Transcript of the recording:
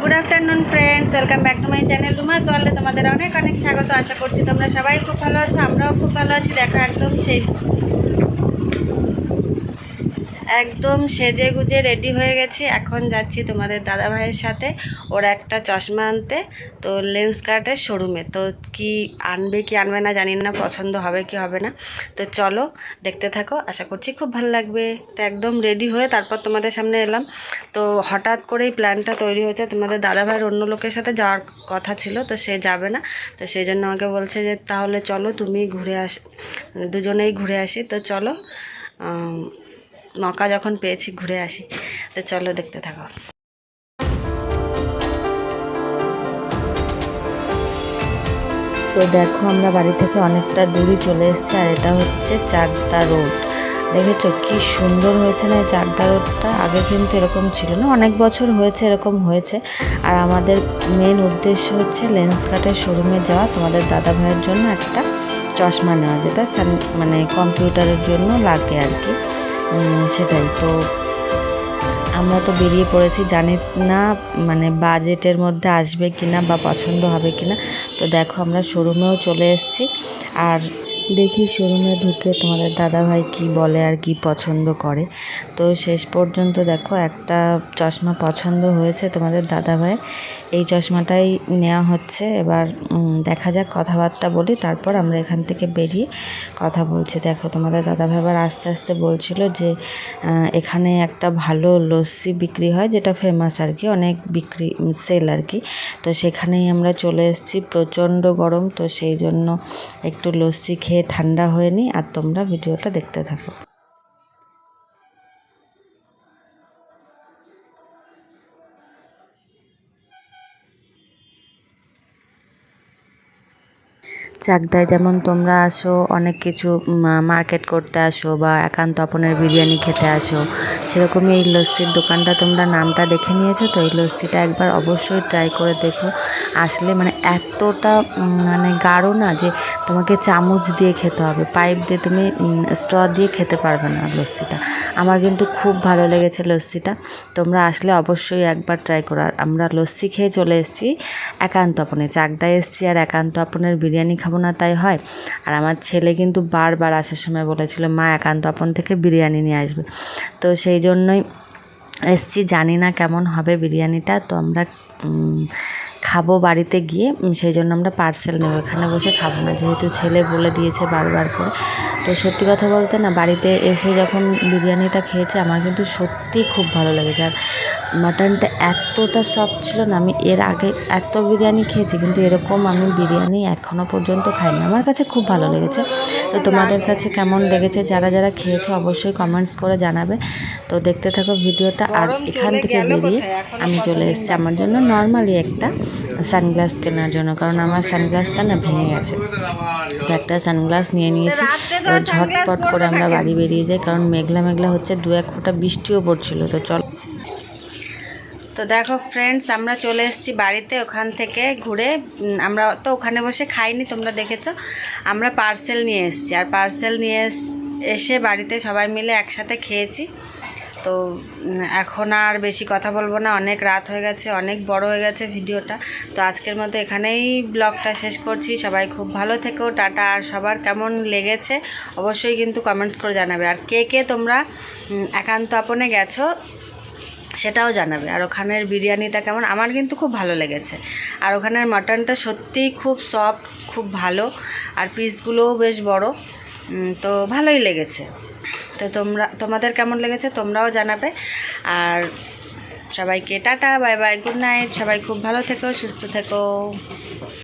Good afternoon friends welcome back to my channel Ruma চলে তোমাদের অনেক অনেক স্বাগত। আশা করছি তোমরা সবাই খুব ভালো আছো, আমরাও খুব ভালো আছি। দেখো একদম সেই একদম সেজে গুজে রেডি হয়ে গেছি। এখন যাচ্ছি তোমাদের দাদা ভাইয়ের সাথে। ওর একটা চশমা আনতে, তো লেন্স কার্টের শোরুমে তো কি আনবে কি আনবে না জানি না, পছন্দ হবে কি হবে না। তো চলো, দেখতে থাকো। আশা করছি খুব ভালো লাগবে। তো একদম রেডি হয়ে তারপর তোমাদের সামনে এলাম। তো হঠাৎ করেই প্ল্যানটা তৈরি হয়েছে। তোমাদের দাদা ভাইয়ের অন্য লোকের সাথে যাওয়ার কথা ছিল, তো সে যাবে না। তো সেই জন্য আমাকে বলছে যে, তাহলে চলো তুমি ঘুরে আস দুজনেই ঘুরে আসি। তো চলো মকা যখন পেয়েছি, ঘুরে আসি। তো চলো দেখতে থাকো। তো দেখো, আমরা বাড়ি থেকে অনেকটা দূরই চলে এসেছি, আর এটা হচ্ছে চাকদা রোড। দেখেছ কি সুন্দর হয়েছে না এই চাকদা রোডটা? আগে কিন্তু এরকম ছিল না, অনেক বছর হয়েছে, এরকম হয়েছে। আর আমাদের মেন উদ্দেশ্য হচ্ছে লেন্স কাটের শোরুমে যাওয়া, তোমাদের দাদা ভাইয়ের জন্য একটা চশমা নেওয়া, যেটা মানে কম্পিউটারের জন্য লাগে আর কি। সেটাই তো আমরা তো বেরিয়ে পড়েছি, জানি না মানে বাজেটের মধ্যে আসবে কিনা বা পছন্দ হবে কিনা। তো দেখো আমরা শোরুমেও চলে এসেছি। আর দেখি শোরুমে ঢুকে তোমাদের দাদা ভাই কী বলে আর কি পছন্দ করে। তো শেষ পর্যন্ত দেখো একটা চশমা পছন্দ হয়েছে তোমাদের দাদা ভাই এই চশমাটাই নেওয়া হচ্ছে। এবার দেখা যাক কথাবার্তা বলি, তারপর আমরা এখান থেকে বেরিয়ে কথা বলছি। দেখো তোমাদের দাদা ভাই আবার আস্তে আস্তে বলছিল যে এখানে একটা ভালো লস্যি বিক্রি হয় যেটা ফেমাস আর কি, অনেক বিক্রি সেল আর কি। তো সেখানেই আমরা চলে এসেছি প্রচণ্ড গরম, তো সেই জন্য একটু লস্যি খেয়ে ঠান্ডা হয়ে নিই আর তোমরা ভিডিওটা দেখতে থাকো। চাকদায় যেমন তোমরা আসো, অনেক কিছু মার্কেট করতে আসো বা একান্ত আপনের বিরিয়ানি খেতে আসো, সেরকমই এই লস্যির দোকানটা তোমরা নামটা দেখে নিয়েছো তো? এই লস্যিটা একবার অবশ্যই ট্রাই করে দেখো। আসলে মানে এতটা মানে গাঢ় না যে তোমাকে চামচ দিয়ে খেতে হবে পাইপ দিয়ে তুমি স্ট্র দিয়ে খেতে পারবে না লস্যিটা। আমার কিন্তু খুব ভালো লেগেছে লস্যিটা, তোমরা আসলে অবশ্যই একবার ট্রাই করো। আমরা লস্যি খেয়ে চলে এসেছি একান্ত আপনে, চাকদায় এসেছি আর একান্ত আপনের বিরিয়ানি খাব না, তাই হয়। আর আমার ছেলে কিন্তু বারবার আসার সময় বলেছিল, মা, একান্ত আপন থেকে বিরিয়ানি নিয়ে আসবে। তো সেই জন্যই এসছি, জানি না কেমন হবে বিরিয়ানিটা। তো আমরা খাব বাড়িতে গিয়ে। সেই জন্য আমরা পার্সেল নেব, এখানে বসে খাব না। যেহেতু ছেলে বলে দিয়েছে বারবার করে। তো সত্যি কথা বলতে না, বাড়িতে এসে যখন বিরিয়ানিটা খেয়েছে, আমার কিন্তু সত্যি খুব ভালো লেগেছে। আর মাটনটা এতটা সফট ছিল না আমি এর আগে এত বিরিয়ানি খেয়েছি কিন্তু এরকম আমি বিরিয়ানি এখনও পর্যন্ত খাইনি। আমার কাছে খুব ভালো লেগেছে। তো তোমাদের কাছে কেমন লেগেছে যারা যারা খেয়েছো অবশ্যই কমেন্টস করে জানাবে। তো দেখতে থাকো ভিডিওটা আর এখান থেকে বেরিয়ে আমি চলে এসেছি আমার জন্য নর্মালি একটা সানগ্লাস কেনার জন্য কারণ আমার সানগ্লাসটা না ভেঙে গেছে। তো একটা সানগ্লাস নিয়ে নিয়েছি। এবার ঝটপট করে আমরা বাড়ি বেরিয়ে যাই কারণ মেঘলা মেঘলা হচ্ছে দু এক ফোঁটা বৃষ্টিও পড়ছিল। তো চল। তো দেখো ফ্রেন্ডস আমরা চলে এসেছি বাড়িতে ওখান থেকে ঘুরে। আমরা তো ওখানে বসে খাইনি, তোমরা দেখেছ। আমরা পার্সেল নিয়ে এসেছি। আর পার্সেল নিয়ে এস- বাড়িতে সবাই মিলে একসাথে খেয়েছি। তো এখন আর বেশি কথা বলব না। অনেক রাত হয়ে গেছে, অনেক বড় হয়ে গেছে ভিডিওটা। তো আজকের মতো এখানেই ব্লগটা শেষ করছি। সবাই খুব ভালো থেকো, টাটা। আর সবার কেমন লেগেছে, অবশ্যই কিন্তু কমেন্টস করে জানাবে। আর কে কে তোমরা একান্ত আপনে গেছো সেটাও জানাবে। আর ওখানের বিরিয়ানিটা কেমন? আমার কিন্তু খুব ভালো লেগেছে। আর ওখানের মাটনটা সত্যিই খুব সফট খুব ভালো। আর পিসগুলোও বেশ বড়। তো ভালোই লেগেছে। তো তোমরা, তোমাদের কেমন লেগেছে তোমরাও জানাবে। আর সবাইকে tata, bye bye, good night. সবাই খুব ভালো থেকো, সুস্থ থেকো।